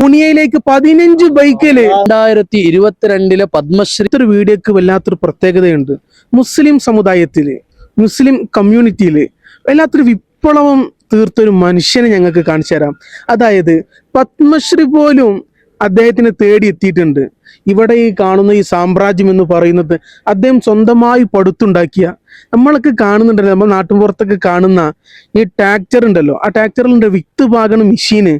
പൂണിയയിലേക്ക് പതിനഞ്ച് ബൈക്കിൽ രണ്ടായിരത്തി ഇരുപത്തിരണ്ടിലെ പത്മശ്രീ. ഒരു വീഡിയോക്ക് വല്ലാത്തൊരു പ്രത്യേകതയുണ്ട്. മുസ്ലിം സമുദായത്തിൽ മുസ്ലിം കമ്മ്യൂണിറ്റിയിൽ വല്ലാത്തൊരു വിപ്ലവം തീർത്തൊരു മനുഷ്യനെ ഞങ്ങൾക്ക് കാണിച്ചു തരാം. അതായത് പത്മശ്രീ പോലും അദ്ദേഹത്തിന് തേടി എത്തിയിട്ടുണ്ട്. ഇവിടെ ഈ കാണുന്ന ഈ സാമ്രാജ്യം എന്ന് പറയുന്നത് അദ്ദേഹം സ്വന്തമായി പടുത്തുണ്ടാക്കിയ നമ്മളൊക്കെ കാണുന്നുണ്ടല്ലോ നമ്മൾ നാട്ടുപുറത്തൊക്കെ കാണുന്ന ഈ ട്രാക്ടർ ഉണ്ടല്ലോ. ആ ട്രാക്ടറിന്റെ വിത്ത് പാകണ മെഷീന്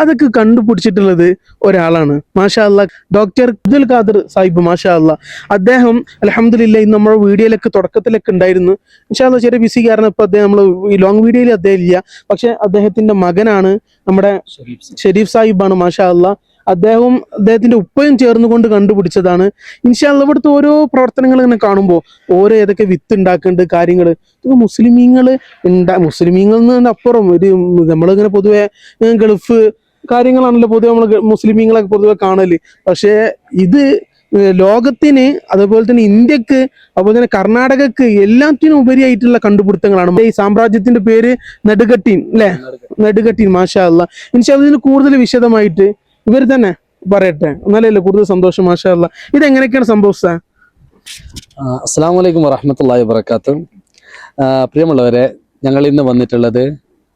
അതൊക്കെ കണ്ടുപിടിച്ചിട്ടുള്ളത് ഒരാളാണ്. മാഷാ അല്ല ഡോക്ടർ അബ്ദുൽ ഖാദർ സാഹിബ് മാഷാ അല്ല അദ്ദേഹം അലഹമില്ല ഇന്ന് നമ്മുടെ വീഡിയോയിലൊക്കെ തുടക്കത്തിലൊക്കെ ഉണ്ടായിരുന്നു. മാഷാല്ല ചെറിയ ബിസി കാരണം ഇപ്പൊ അദ്ദേഹം നമ്മൾ ഈ ലോങ് വീഡിയോയിൽ അദ്ദേഹം ഇല്ല. പക്ഷെ അദ്ദേഹത്തിന്റെ മകനാണ് നമ്മുടെ ഷെരീഫ് സാഹിബാണ് മാഷാ അല്ല അദ്ദേഹവും അദ്ദേഹത്തിന്റെ ഉപ്പയും ചേർന്നുകൊണ്ട് കണ്ടുപിടിച്ചതാണ്. ഇൻഷാല്ല ഇവിടുത്തെ ഓരോ പ്രവർത്തനങ്ങൾ ഇങ്ങനെ കാണുമ്പോൾ ഓരോ ഏതൊക്കെ വിത്ത് ഉണ്ടാക്കേണ്ട കാര്യങ്ങൾ മുസ്ലിമീങ്ങൾ ഉണ്ടാ മുസ്ലിമീങ്ങൾ നിന്ന് അപ്പുറം. ഒരു നമ്മളിങ്ങനെ പൊതുവെ ഗൾഫ് കാര്യങ്ങളാണല്ലോ പൊതുവെ നമ്മൾ മുസ്ലിമീങ്ങളൊക്കെ പൊതുവെ കാണൽ. പക്ഷേ ഇത് ലോകത്തിന് അതുപോലെ തന്നെ ഇന്ത്യയ്ക്ക് അതുപോലെ തന്നെ കർണാടകക്ക് എല്ലാത്തിനും ഉപരിയായിട്ടുള്ള കണ്ടുപിടുത്തങ്ങളാണ്. ഈ സാമ്രാജ്യത്തിന്റെ പേര് നെടുകട്ടീൻ അല്ലെ നെടുകട്ടീൻ മാഷാ അല്ല ഇൻഷാ ഇതിന് കൂടുതൽ വിശദമായിട്ട് ഇവർ തന്നെ പറയട്ടെ. എന്നാലല്ലേ കൂടുതൽ സന്തോഷം മാഷാ അല്ല ഇത് എങ്ങനെയൊക്കെയാണ് സംഭവിച്ചത് അസ്സാം വലൈക്കും വറഹമത്തല്ലാഹി വബർക്കാത്തു പ്രിയമുള്ളവരെ ഞങ്ങൾ ഇന്ന് വന്നിട്ടുള്ളത്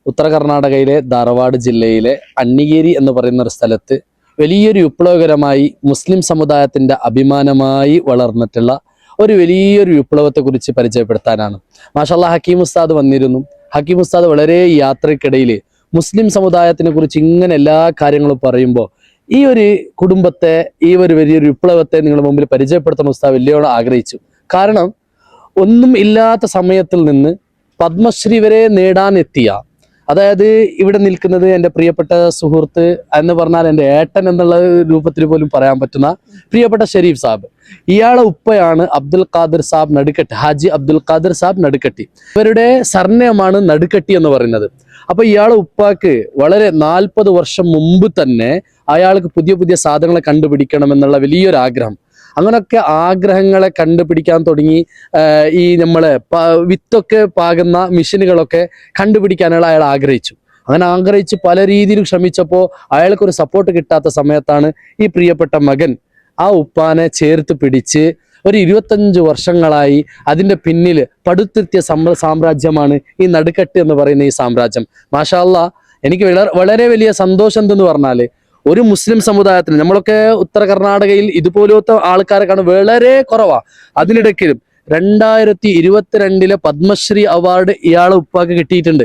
ഉത്തര കർണാടകയിലെ ധാരവാഡ് ജില്ലയിലെ അണ്ണിഗേരി എന്ന് പറയുന്ന ഒരു സ്ഥലത്ത് വലിയൊരു വിപ്ലവകരമായി മുസ്ലിം സമുദായത്തിന്റെ അഭിമാനമായി വളർന്നിട്ടുള്ള ഒരു വലിയൊരു വിപ്ലവത്തെ കുറിച്ച് പരിചയപ്പെടുത്താനാണ്. മാഷാല്ല ഹക്കീം ഉസ്താദ് വന്നിരുന്നു. ഹക്കീം ഉസ്താദ് വളരെ യാത്രക്കിടയിൽ മുസ്ലിം സമുദായത്തിനെ കുറിച്ച് ഇങ്ങനെ എല്ലാ കാര്യങ്ങളും പറയുമ്പോൾ ഈ ഒരു കുടുംബത്തെ ഈ ഒരു വലിയൊരു വിപ്ലവത്തെ നിങ്ങളുടെ മുമ്പിൽ പരിചയപ്പെടുത്തണം ഉസ്താവ് വലിയോളം ആഗ്രഹിച്ചു. കാരണം ഒന്നും ഇല്ലാത്ത സമയത്തിൽ നിന്ന് പത്മശ്രീ വരെ നേടാനെത്തിയ അതായത് ഇവിടെ നിൽക്കുന്നത് എന്റെ പ്രിയപ്പെട്ട സുഹൃത്ത് എന്ന് പറഞ്ഞാൽ എന്റെ ഏട്ടൻ എന്നുള്ള രൂപത്തിൽ പോലും പറയാൻ പറ്റുന്ന പ്രിയപ്പെട്ട ഷെരീഫ് സാബ്. ഇയാളെ ഉപ്പയാണ് അബ്ദുൽ ഖാദിർ സാബ് നടുക്കട്ടി ഹാജി അബ്ദുൽ ഖാദിർ സാബ് നടുക്കട്ടി. ഇവരുടെ സർണയമാണ് നടുക്കട്ടി എന്ന് പറയുന്നത്. അപ്പൊ ഇയാളെ ഉപ്പാക്ക് വളരെ നാൽപ്പത് വർഷം മുമ്പ് തന്നെ അയാൾക്ക് പുതിയ പുതിയ സാധനങ്ങളെ കണ്ടുപിടിക്കണം എന്നുള്ള വലിയൊരു ആഗ്രഹം അങ്ങനൊക്കെ ആഗ്രഹങ്ങളെ കണ്ടുപിടിക്കാൻ തുടങ്ങി ഈ നമ്മളെ വിത്തൊക്കെ പാകുന്ന മെഷീനുകളൊക്കെ കണ്ടുപിടിക്കാനുള്ള അയാൾ ആഗ്രഹിച്ചു. അങ്ങനെ ആഗ്രഹിച്ച് പല രീതിയിലും ശ്രമിച്ചപ്പോൾ അയാൾക്കൊരു സപ്പോർട്ട് കിട്ടാത്ത സമയത്താണ് ഈ പ്രിയപ്പെട്ട മകൻ ആ ഉപ്പാനെ ചേർത്ത് പിടിച്ച് ഒരു ഇരുപത്തഞ്ച് വർഷങ്ങളായി അതിന്റെ പിന്നിൽ പടുത്തിരുത്തിയ സമ്ര സാമ്രാജ്യമാണ് ഈ നടുക്കെട്ട് എന്ന് പറയുന്ന ഈ സാമ്രാജ്യം. മാഷാല്ല എനിക്ക് വളരെ വലിയ സന്തോഷം എന്തെന്ന് പറഞ്ഞാൽ ഒരു മുസ്ലിം സമുദായത്തിന് നമ്മളൊക്കെ ഉത്തര കർണാടകയിൽ ഇതുപോലത്തെ ആൾക്കാരെ കാണും വളരെ കുറവാ. അതിനിടയ്ക്കിലും രണ്ടായിരത്തി ഇരുപത്തിരണ്ടിലെ പത്മശ്രീ അവാർഡ് ഇയാളെ ഉപ്പാക്ക് കിട്ടിയിട്ടുണ്ട്.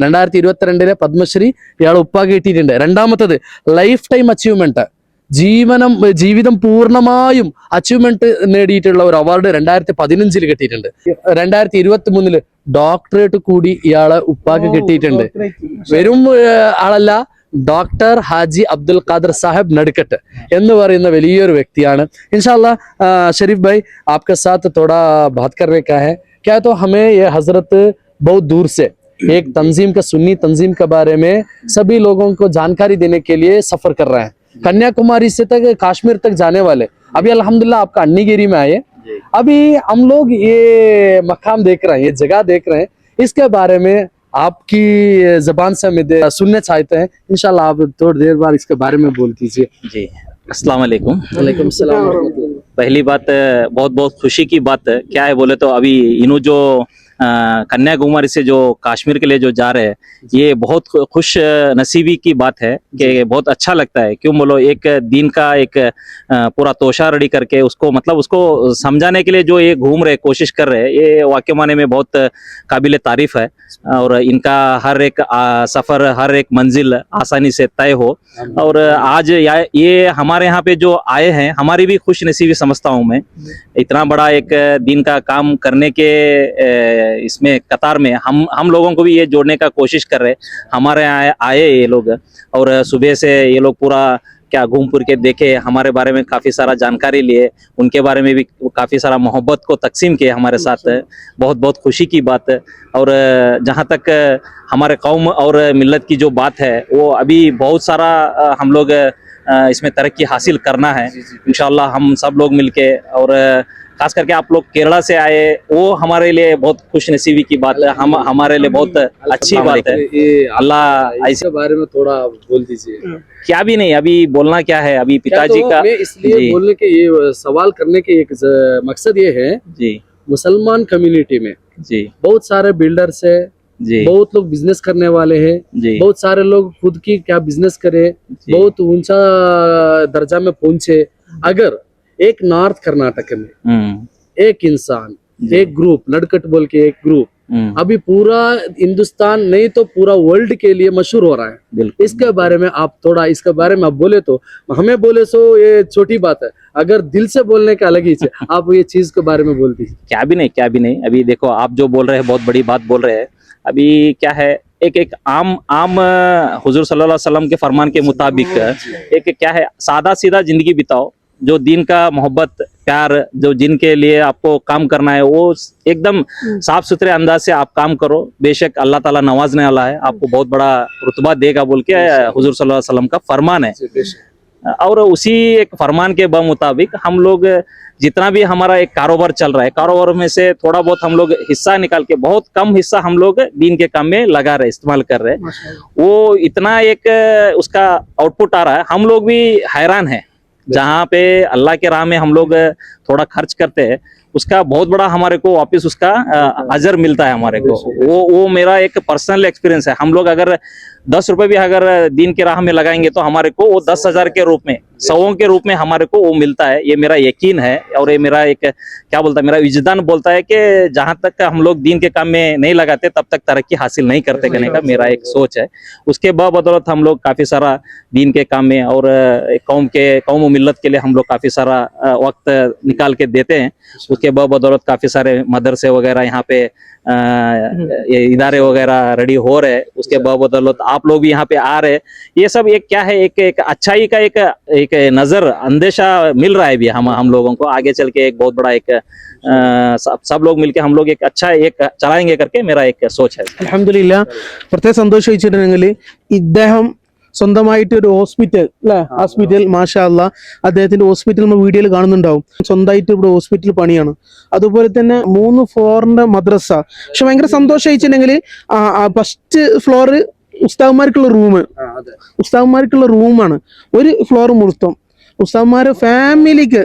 രണ്ടായിരത്തി ഇരുപത്തിരണ്ടിലെ പത്മശ്രീ ഇയാളെ ഉപ്പാക്ക് കിട്ടിയിട്ടുണ്ട്. രണ്ടാമത്തത് ലൈഫ് ടൈം അച്ചീവ്മെന്റ് ജീവനം ജീവിതം പൂർണ്ണമായും അച്ചീവ്മെന്റ് നേടിയിട്ടുള്ള ഒരു അവാർഡ് രണ്ടായിരത്തി പതിനഞ്ചിൽ കിട്ടിയിട്ടുണ്ട് രണ്ടായിരത്തി ഇരുപത്തി മൂന്നില് ഡോക്ടറേറ്റ് കൂടി ഇയാളെ ഉപ്പാക്ക് കിട്ടിയിട്ടുണ്ട് വെറും ഏർ, ആളല്ല ഡോക്ടർ ഹാജി അബ്ദുൽ ഖാദർ സാഹിബ് നടുക്കട്ട് എന്ന് പറയുന്ന വലിയൊരു വ്യക്തിയാണ് ഇൻഷാല്ല ഷരീഫ് भाई आपके साथ थोड़ा बात करने का है क्या तो हमें ये हजरत बहुत दूर से एक तंजीम का सुन्नी तंजीम के बारे में सभी लोगों को जानकारी देने के लिए सफर कर रहे हैं कन्याकुमारी से तक कश्मीर तक जाने वाले। अभी अल्हम्दुलिल्लाह आपका अन्नीगिरी में आए। अभी हम लोग ये मकाम देख रहे हैं ये जगह देख रहे हैं। इसके बारे में आपकी जबान से हमें सुनना चाहते हैं। इनशाला आप थोड़ी देर बाद इसके बारे में बोल दीजिए। जी। अस्सलाम वालेकुम वालेकुम सलाम। पहली बात बहुत बहुत खुशी की बात है। क्या है बोले तो अभी इन्हों जो कन्याकुमारी से जो कश्मीर के लिए जो जा रहे हैं ये बहुत खुश नसीबी की बात है कि बहुत अच्छा लगता है। क्यों बोलो एक दिन का एक पूरा तोशा रेडी करके उसको मतलब उसको समझाने के लिए जो ये घूम रहे कोशिश कर रहे हैं ये वाक्य माने में बहुत काबिल तारीफ़ है। और इनका हर एक सफ़र हर एक मंजिल आसानी से तय हो। और आज या- हमारे यहाँ पे जो आए हैं हमारी भी खुश नसीबी समझता हूँ मैं। इतना बड़ा एक दिन का काम करने के इसमें कतार में हम हम लोगों को भी ये जोड़ने का कोशिश कर रहे हमारे यहाँ आए- ये लोग और सुबह से ये लोग पूरा क्या घूम फिर के देखे हमारे बारे में काफ़ी सारा जानकारी लिए उनके बारे में भी काफ़ी सारा मोहब्बत को तकसीम किए हमारे साथ। बहुत बहुत खुशी की बात है। और जहाँ तक हमारे कौम और मिलत की जो बात है वो अभी बहुत सारा हम लोग इसमें तरक्की हासिल करना है। इंशाल्लाह हम सब लोग मिलके और खास करके आप लोग केरला से आए वो हमारे लिए बहुत खुश नसीबी की बात है हम हमारे लिए बहुत अच्छी बात है। अल्लाह ऐसे इसके बारे में थोड़ा बोल दीजिए। क्या भी नहीं अभी बोलना क्या है? अभी पिताजी तो का इसलिए बोलने के ये सवाल करने के एक मकसद ये है जी। मुसलमान कम्युनिटी में जी। बहुत सारे बिल्डर्स है जी। बहुत लोग बिज़नेस करने वाले हैं जी। बहुत सारे लोग खुद की क्या बिज़नेस करे बहुत ऊँचा दर्जा में पहुँचे। अगर एक नॉर्थ कर्नाटक में। हम्म। एक इंसान एक ग्रुप नडकट बोल के एक ग्रुप। हम्म, अभी पूरा हिंदुस्तान नहीं तो पूरा वर्ल्ड के लिए मशहूर हो रहा है। इसके बारे में आप थोड़ा इसके बारे में आप बोले तो हमें बोले सो ये छोटी बात है। अगर दिल से बोलने का अलग ही है आप ये चीज़ के बारे में बोलती क्या भी नहीं क्या भी नहीं। अभी देखो आप जो बोल रहे हैं बहुत बड़ी बात बोल रहे हैं। अभी क्या है एक एक आम आम हुजूर सल्लल्लाहु अलैहि वसल्लम के फरमान के मुताबिक एक क्या है सादा सीधा ज़िंदगी बिताओ। जो दिन का मोहब्बत प्यार जो जिनके लिए आपको काम करना है वो एकदम साफ़ सुथरे अंदाज से आप काम करो। बेशक अल्लाह ताला नवाजने वाला है आपको बहुत बड़ा रुतबा देगा बोल के हजूर वसल्लम का फरमान है। और उसी एक फरमान के मुताबिक हम लोग जितना भी हमारा एक कारोबार चल रहा है कारोबार में से थोड़ा बहुत हम लोग हिस्सा निकाल के बहुत कम हिस्सा हम लोग दीन के काम में लगा रहे इस्तेमाल कर रहे। वो इतना एक उसका आउटपुट आ रहा है। हम लोग भी हैरान हैं। जहाँ पे अल्लाह के राह में हम लोग थोड़ा खर्च करते हैं उसका बहुत बड़ा हमारे को वापस उसका अजर मिलता है हमारे को। वो वो मेरा एक पर्सनल एक्सपीरियंस है। हम लोग अगर दस रुपए भी अगर दिन के राह में लगाएँगे तो हमारे को वो दस हज़ार के रूप में सौों के रूप में हमारे को वो मिलता है। ये मेरा यकीन है और ये मेरा एक, क्या बोलता है, मेरा विजदान बोलता है कि जहाँ तक हम लोग दीन के काम में नहीं लगाते, तब तक तरक्की हासिल नहीं करते कहने का मेरा एक सोच है। उसके बदौलत हम लोग काफ़ी सारा दिन के काम में और कौम के, कौम और मिल्लत के लिए हम लोग काफ़ी सारा वक्त निकाल के देते हैं। उसके बदौलत काफ़ी सारे मदरसे वगैरह यहाँ पे इदारे वगैरह रेडी हो रहे उसके बदौलत आप लोग भी यहाँ पे आ रहे हैं ये सब एक क्या है एक एक अच्छाई का एक एक नजर अंदेशा मिल रहा है भी हम हम लोगों को आगे चल के एक बहुत बड़ा एक अ, सब सब लोग मिलके हम लोग एक अच्छा एक चलाएंगे करके मेरा एक सोच है അലഹമില്ല പ്രത്യേക സന്തോഷം വെച്ചിട്ടുണ്ടെങ്കിൽ ഇദ്ദേഹം സ്വന്തമായിട്ട് ഒരു ഹോസ്പിറ്റൽ അല്ലെ ഹോസ്പിറ്റൽ മാഷാ അല്ല അദ്ദേഹത്തിന്റെ ഹോസ്പിറ്റൽ നമ്മൾ വീഡിയോയിൽ കാണുന്നുണ്ടാവും സ്വന്തമായിട്ട് ഇവിടെ ഹോസ്പിറ്റൽ പണിയാണ് അതുപോലെ തന്നെ മൂന്ന് ഫ്ലോറിന്റെ മദ്രസ പക്ഷെ ഭയങ്കര സന്തോഷം വെച്ചിട്ടുണ്ടെങ്കിൽ ഫസ്റ്റ് ഫ്ലോറ് ഉസ്താവന്മാർക്കുള്ള റൂം ഉസ്താവന്മാർക്കുള്ള റൂമാണ്. ഒരു ഫ്ലോർ മുഴുത്തം ഉസ്താവന്മാരെ ഫാമിലിക്ക്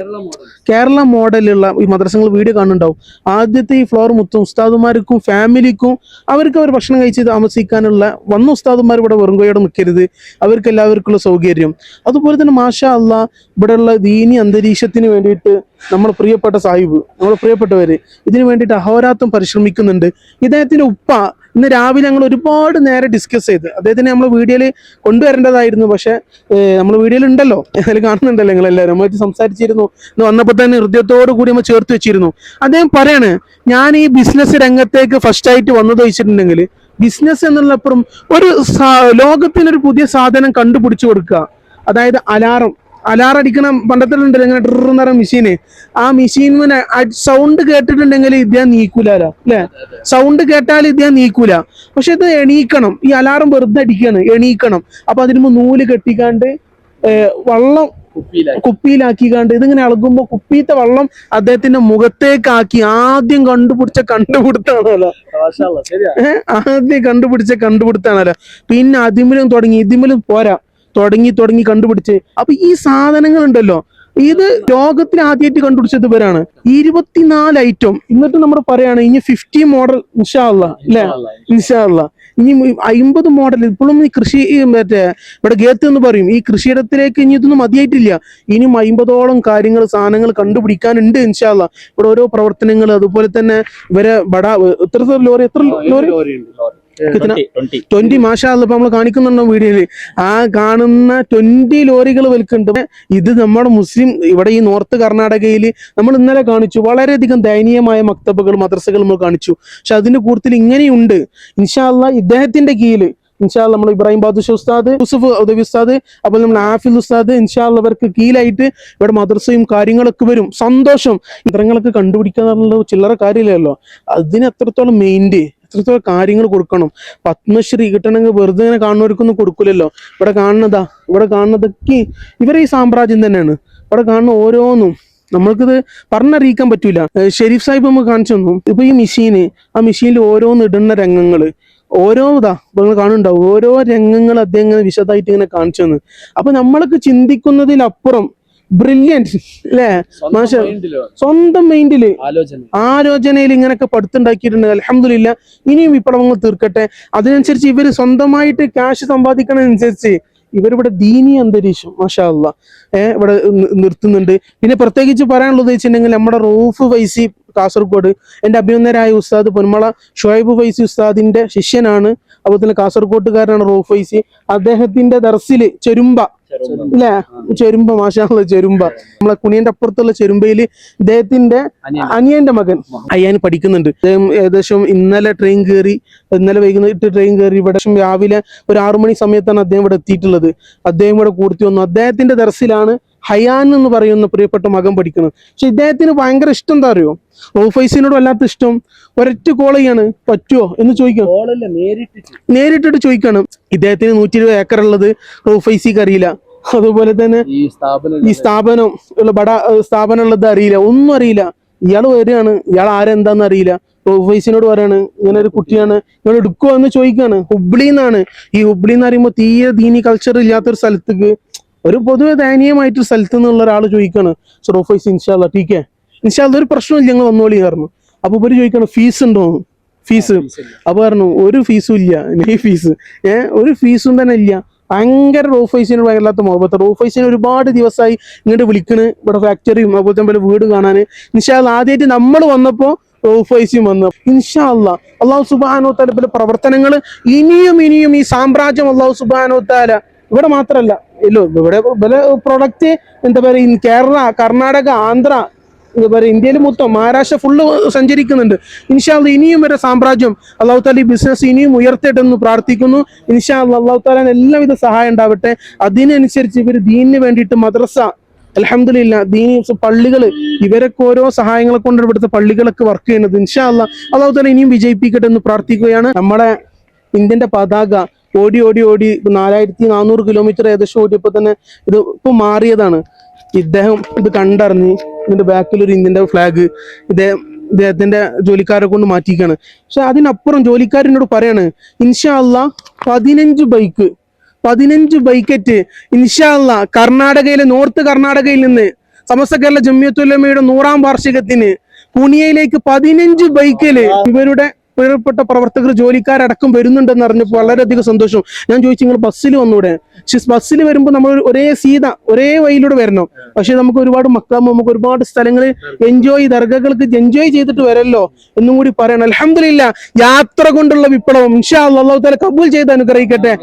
കേരള മോഡലുള്ള ഈ മദ്രസങ്ങൾ വീഡിയോ കാണുന്നുണ്ടാവും. ആദ്യത്തെ ഈ ഫ്ലോർ മൊത്തം ഉസ്താദുമാർക്കും ഫാമിലിക്കും അവർക്ക് അവർ ഭക്ഷണം കഴിച്ച് താമസിക്കാനുള്ള വന്ന ഉസ്താദുമാർ ഇവിടെ വെറും കൈയോടെ നിൽക്കരുത് അവർക്ക് എല്ലാവർക്കുള്ള സൗകര്യം. അതുപോലെ തന്നെ മാഷാ അല്ല ഇവിടെയുള്ള ദീനി അന്തരീക്ഷത്തിന് വേണ്ടിയിട്ട് നമ്മുടെ പ്രിയപ്പെട്ട സാഹിബ് നമ്മുടെ പ്രിയപ്പെട്ടവര് ഇതിനു വേണ്ടിയിട്ട് അഹോരാത്രം പരിശ്രമിക്കുന്നുണ്ട്. ഇദ്ദേഹത്തിന്റെ ഉപ്പ ഇന്ന് രാവിലെ ഞങ്ങൾ ഒരുപാട് നേരെ ഡിസ്കസ് ചെയ്ത്. അദ്ദേഹത്തിനെ നമ്മൾ വീഡിയോയിൽ കൊണ്ടുവരേണ്ടതായിരുന്നു. പക്ഷെ നമ്മൾ വീഡിയോയിൽ ഉണ്ടല്ലോ. അതിൽ കാണുന്നുണ്ടല്ലോ നിങ്ങൾ എല്ലാവരും നമ്മൾ സംസാരിച്ചിരുന്നു. ഇന്ന് വന്നപ്പോൾ തന്നെ ഹൃദയത്തോടു കൂടി നമ്മൾ ചേർത്ത് വെച്ചിരുന്നു. അദ്ദേഹം പറയാണ് ഞാൻ ഈ ബിസിനസ് രംഗത്തേക്ക് ഫസ്റ്റ് ആയിട്ട് വന്നത് വെച്ചിട്ടുണ്ടെങ്കിൽ ബിസിനസ് എന്നുള്ളപ്പുറം ഒരു ലോകത്തിനൊരു പുതിയ സാധനം കണ്ടുപിടിച്ചു കൊടുക്കുക. അതായത് അലാറം. അലാറം അടിക്കണം. പണ്ടത്തിലുണ്ടല്ലോ ഇങ്ങനെ ഡ്രെന്ന് പറയുന്ന മെഷീന് ആ മെഷീനിന് സൗണ്ട് കേട്ടിട്ടുണ്ടെങ്കിൽ ഇദ്ദേഹം നീക്കൂല അല്ലേ? സൗണ്ട് കേട്ടാൽ ഇദ്ദേഹം നീക്കൂല. പക്ഷെ ഇത് എണീക്കണം. ഈ അലാറം വെറുതെ അടിക്കാണ് എണീക്കണം. അപ്പൊ അതിന് നൂൽ കെട്ടിക്കാണ്ട് വള്ളം കുപ്പിയിലാക്കിക്കാണ്ട് ഇതിങ്ങനെ ഇളകുമ്പോ കുപ്പിയിത്തെ വെള്ളം അദ്ദേഹത്തിന്റെ മുഖത്തേക്കാക്കി ആദ്യം കണ്ടുപിടിച്ച കണ്ടുപിടുത്താണല്ലോ ആദ്യം കണ്ടുപിടിച്ച കണ്ടുപിടുത്താണല്ലോ പിന്നെ അതിമിലും തുടങ്ങി ഇതിമിലും പോരാ. തുടങ്ങി തുടങ്ങി കണ്ടുപിടിച്ച്. അപ്പൊ ഈ സാധനങ്ങൾ ഉണ്ടല്ലോ ഇത് ലോകത്തിന് ആദ്യമായിട്ട് കണ്ടുപിടിച്ചത് ഇവരാണ്. ഇരുപത്തിനാല് ഐറ്റം എന്നിട്ട് നമ്മൾ പറയാണ് ഇനി ഫിഫ്റ്റി മോഡൽ നിഷാള്ള അല്ലെ? ഇൻഷാല്ല ഇനി അമ്പത് മോഡൽ ഇപ്പോഴും ഈ കൃഷി മറ്റേ ഇവിടെ ഗേത്ത് എന്ന് പറയും. ഈ കൃഷിയിടത്തിലേക്ക് ഇനി ഇതൊന്നും മതിയായിട്ടില്ല. ഇനിയും അമ്പതോളം കാര്യങ്ങൾ സാധനങ്ങൾ കണ്ടുപിടിക്കാനുണ്ട് ഇൻഷാല്ല ഇവിടെ ഓരോ പ്രവർത്തനങ്ങൾ അതുപോലെ തന്നെ ഇവരെ ബട എത്ര ലോറി? എത്ര ലോറി. ട്വന്റി മാഷാല്ല ഇപ്പൊ നമ്മൾ കാണിക്കുന്നുണ്ടോ വീഡിയോയിൽ? ആ കാണുന്ന ട്വന്റി ലോറികൾ വിൽക്കുന്നുണ്ട്. ഇത് നമ്മുടെ മുസ്ലിം ഇവിടെ ഈ നോർത്ത് കർണാടകയിൽ നമ്മൾ ഇന്നലെ കാണിച്ചു. വളരെയധികം ദയനീയമായ മക്തബുകൾ മദ്രസകൾ നമ്മൾ കാണിച്ചു. പക്ഷെ അതിന്റെ കൂട്ടത്തിൽ ഇങ്ങനെയുണ്ട്. ഇൻഷാല്ല ഇദ്ദേഹത്തിന്റെ കീഴിൽ ഇൻഷാല്ല നമ്മൾ ഇബ്രാഹിം ബാദുഷ ഉസ്താദ് യൂസുഫ് ഉദവി ഉസ്താദ് അപ്പോൾ നമ്മൾ ആഫിൽ ഉസ്താദ് ഇൻഷാല്ല അവർക്ക് കീഴിലായിട്ട് ഇവിടെ മദ്രസയും കാര്യങ്ങളൊക്കെ വരും. സന്തോഷം. ഇത്രങ്ങളൊക്കെ കണ്ടുപിടിക്കാന്നുള്ള ചില്ലറ കാര്യമില്ലല്ലോ. അതിന് എത്രത്തോളം മെയിന്റെ എത്രത്തോളം കാര്യങ്ങൾ കൊടുക്കണം? പത്മശ്രീ കിട്ടണമെങ്കിൽ വെറുതെ ഇങ്ങനെ കാണുന്നവർക്കൊന്നും കൊടുക്കില്ലല്ലോ ഇവിടെ കാണുന്നതാ ഇവിടെ കാണുന്നതൊക്കെ ഇവരെ ഈ സാമ്രാജ്യം തന്നെയാണ്. ഇവിടെ കാണുന്ന ഓരോന്നും നമ്മൾക്കിത് പറഞ്ഞറിയിക്കാൻ പറ്റൂല. ഷെരീഫ് സാഹിബ് നമുക്ക് കാണിച്ചു തന്നു. ഇപ്പൊ ഈ മെഷീന് ആ മെഷീനിൽ ഓരോന്ന് ഇടുന്ന രംഗങ്ങൾ. ഓരോ ഇതാ നിങ്ങൾ കാണുന്നുണ്ടാവും. ഓരോ രംഗങ്ങൾ അദ്ദേഹം ഇങ്ങനെ വിശദമായിട്ട് ഇങ്ങനെ കാണിച്ചു തന്നു. അപ്പൊ നമ്മളൊക്കെ ചിന്തിക്കുന്നതിലപ്പുറം ബ്രില്യന്റ് അല്ലേ മാഷ സ്വന്തം മൈൻഡിൽ ആലോചന. ആലോചനയിൽ ഇങ്ങനെയൊക്കെ പടുത്തുണ്ടാക്കിയിട്ടുണ്ട്. അലഹമില്ല ഇനിയും വിപ്ലവങ്ങൾ തീർക്കട്ടെ. അതിനനുസരിച്ച് ഇവർ സ്വന്തമായിട്ട് ക്യാഷ് സമ്പാദിക്കണതനുസരിച്ച് ഇവരിവിടെ ദീനി അന്തരീക്ഷം മാഷാ അല്ല ഏഹ് ഇവിടെ നിർത്തുന്നുണ്ട്. പിന്നെ പ്രത്യേകിച്ച് പറയാനുള്ളത് വെച്ചിട്ടുണ്ടെങ്കിൽ നമ്മുടെ റൂഫ് വൈസി കാസർഗോഡ് എന്റെ അഭിനന്ദനായ ഉസ്താദ് പൊന്മള ഷുഹൈബ് ഫൈസി ഉസ്താദിന്റെ ശിഷ്യനാണ്. അതുപോലെ തന്നെ കാസർഗോട്ടുകാരനാണ് റൂഫ് ഫൈസി അദ്ദേഹത്തിന്റെ ദർസിൽ ചെരുമ്പ ചെരുമ്പ മാഷാള്ള ചെരുമ്പ. നമ്മളെ കുണിയന്റെ അപ്പുറത്തുള്ള ചെരുമ്പയിൽ ഇദ്ദേഹത്തിന്റെ അനിയന്റെ മകൻ അയ്യാൻ പഠിക്കുന്നുണ്ട്. അദ്ദേഹം ഏകദേശം ഇന്നലെ ട്രെയിൻ കയറി ഇന്നലെ വൈകുന്നേരത്ത് ട്രെയിൻ കയറി ഇവിടെ രാവിലെ ഒരു ആറു മണി സമയത്താണ് അദ്ദേഹം ഇവിടെ എത്തിയിട്ടുള്ളത്. അദ്ദേഹം ഇവിടെ കൂർത്തി വന്നു. അദ്ദേഹത്തിന്റെ ദർസിലാണ് ഹയാൻ എന്ന് പറയുന്ന പ്രിയപ്പെട്ട മകൻ പഠിക്കുന്നത് പക്ഷെ ഇദ്ദേഹത്തിന് ഭയങ്കര ഇഷ്ടം എന്താ അറിയോ? റൂഫൈസിനോട് വല്ലാത്ത ഇഷ്ടം. ഒരൊറ്റ കോൾ ചെയ്യാണ്. പറ്റുമോ എന്ന് ചോദിക്കാം. നേരിട്ടിട്ട് ചോദിക്കാണ്. ഇദ്ദേഹത്തിന് നൂറ്റി ഇരുപത് ഏക്കർ ഉള്ളത് റൂഫൈസിക്ക് അറിയില്ല. അതുപോലെ തന്നെ ഈ സ്ഥാപനം ഉള്ള ബട സ്ഥാപനം ഉള്ളത് അറിയില്ല. ഒന്നും അറിയില്ല. ഇയാൾ വരികയാണ്. ഇയാൾ ആരെന്താന്ന് അറിയില്ല. ഓഫീസിനോട് പറയാണ് ഇങ്ങനെ ഒരു കുട്ടിയാണ്. ഇയാൾ എടുക്കുമോ എന്ന് ഹുബ്ലി എന്നാണ്. ഈ ഹുബ്ലി എന്ന് പറയുമ്പോൾ തീരെ ദീനി കൾച്ചർ ഇല്ലാത്തൊരു സ്ഥലത്തേക്ക് ഒരു പൊതുവെ ദയനീയമായിട്ട് സ്ഥലത്ത് നിന്നുള്ള ഒരാൾ ചോദിക്കാണ് ഓഫീസ് ഇൻഷാല്ല ടീക്ക് ഇൻഷാല്ല ഒരു പ്രശ്നമില്ല ഞങ്ങൾ വന്നോളി കാരണം അപ്പൊ ഇവർ ചോദിക്കണം ഫീസ് ഉണ്ടോ? ഫീസ് അപ്പൊ പറഞ്ഞു ഒരു ഫീസും ഇല്ല. ഈ ഫീസ് ഏഹ് ഒരു ഫീസും തന്നെ ഇല്ല. ഭയങ്കര റോഫൈസിന് വയറില്ലാത്ത മുഹബത്ത്. റോഫൈസിന് ഒരുപാട് ദിവസമായി ഇങ്ങോട്ട് വിളിക്കണ്. ഇവിടെ ഫാക്ടറിയും അതുപോലെ തന്നെ വീട് കാണാൻ ഇൻഷാല്ല ആദ്യമായിട്ട് നമ്മൾ വന്നപ്പോ റോഫൈസിയും വന്നു. ഇൻഷാല്ല അള്ളാഹു സുബാനോ താല പ്രവർത്തനങ്ങൾ ഇനിയും ഇനിയും ഈ സാമ്രാജ്യം അള്ളാഹു സുബാനോ താല ഇവിടെ മാത്രല്ല. ഇല്ല ഇവിടെ പ്രൊഡക്റ്റ് എന്താ പറയുക കേരള കർണാടക ആന്ധ്ര എന്താ പറയുക ഇന്ത്യയിൽ മൊത്തം മഹാരാഷ്ട്ര ഫുള്ള് സഞ്ചരിക്കുന്നുണ്ട്. ഇൻഷാല്ല ഇനിയും വരെ സാമ്രാജ്യം അള്ളാഹു താലി ബിസിനസ് ഇനിയും ഉയർത്തട്ടെ പ്രാർത്ഥിക്കുന്നു. ഇൻഷാ ഇൻഷാല്ല അള്ളാഹു താലാൻ എല്ലാവിധ സഹായം ഉണ്ടാവട്ടെ. അതിനനുസരിച്ച് ഇവർ ദീനിന് വേണ്ടിയിട്ട് മദ്രസ അലഹമില്ല ദീനി പള്ളികൾ ഇവരൊക്കെ ഓരോ സഹായങ്ങളെ കൊണ്ട് ഇവിടുത്തെ പള്ളികളൊക്കെ വർക്ക് ചെയ്യുന്നത്. ഇൻഷാല്ല അള്ളാഹു താല ഇനിയും വിജയിപ്പിക്കട്ടെ എന്ന് പ്രാർത്ഥിക്കുകയാണ്. നമ്മുടെ ഇന്ത്യന്റെ പതാക ഓടി ഓടി ഓടി ഇപ്പൊ നാലായിരത്തി നാനൂറ് കിലോമീറ്റർ ഏകദേശം ഓടിയപ്പോ തന്നെ ഇത് ഇപ്പൊ മാറിയതാണ്. ഇദ്ദേഹം ഇത് കണ്ടറിഞ്ഞ് ഇതിന്റെ ബാക്കിൽ ഒരു ഇന്ത്യന്റെ ഫ്ലാഗ് ഇദ്ദേഹം ഇദ്ദേഹത്തിന്റെ ജോലിക്കാരെ കൊണ്ട് മാറ്റിക്കാണ്. പക്ഷെ അതിനപ്പുറം ജോലിക്കാരനോട് പറയാണ് ഇൻഷാ അല്ലാ പതിനഞ്ച് ബൈക്ക് പതിനഞ്ച് ബൈക്കറ്റ് ഇൻഷാ അല്ലാ കർണാടകയിലെ നോർത്ത് കർണാടകയിൽ നിന്ന് സമസ്ത കേരള ജമ്മിയത്തുലമയുടെ നൂറാം വാർഷികത്തിന് പുണിയയിലേക്ക് പതിനഞ്ച് ബൈക്കിൽ ഇവരുടെ പ്രിയപ്പെട്ട പ്രവർത്തകർ ജോലിക്കാരടക്കം വരുന്നുണ്ടെന്ന് അറിഞ്ഞപ്പോൾ വളരെയധികം സന്തോഷം. ഞാൻ ചോദിച്ചു നിങ്ങൾ ബസ്സിൽ വന്നൂടെ? ബസ്സിൽ വരുമ്പോൾ നമ്മൾ ഒരേ സീത ഒരേ വഴിയിലൂടെ വരണം. പക്ഷെ നമുക്ക് ഒരുപാട് മക്കാമോ നമുക്ക് ഒരുപാട് സ്ഥലങ്ങളിൽ എൻജോയ് ദർഗകൾക്ക് എൻജോയ് ചെയ്തിട്ട് വരല്ലോ എന്നും കൂടി പറയണം. അലഹമില്ല യാത്ര കൊണ്ടുള്ള വിപ്ലവം. ഇൻഷാ അള്ളാഹു തല കബൂൽ ചെയ്ത് അനുഗ്രഹിക്കട്ടെ.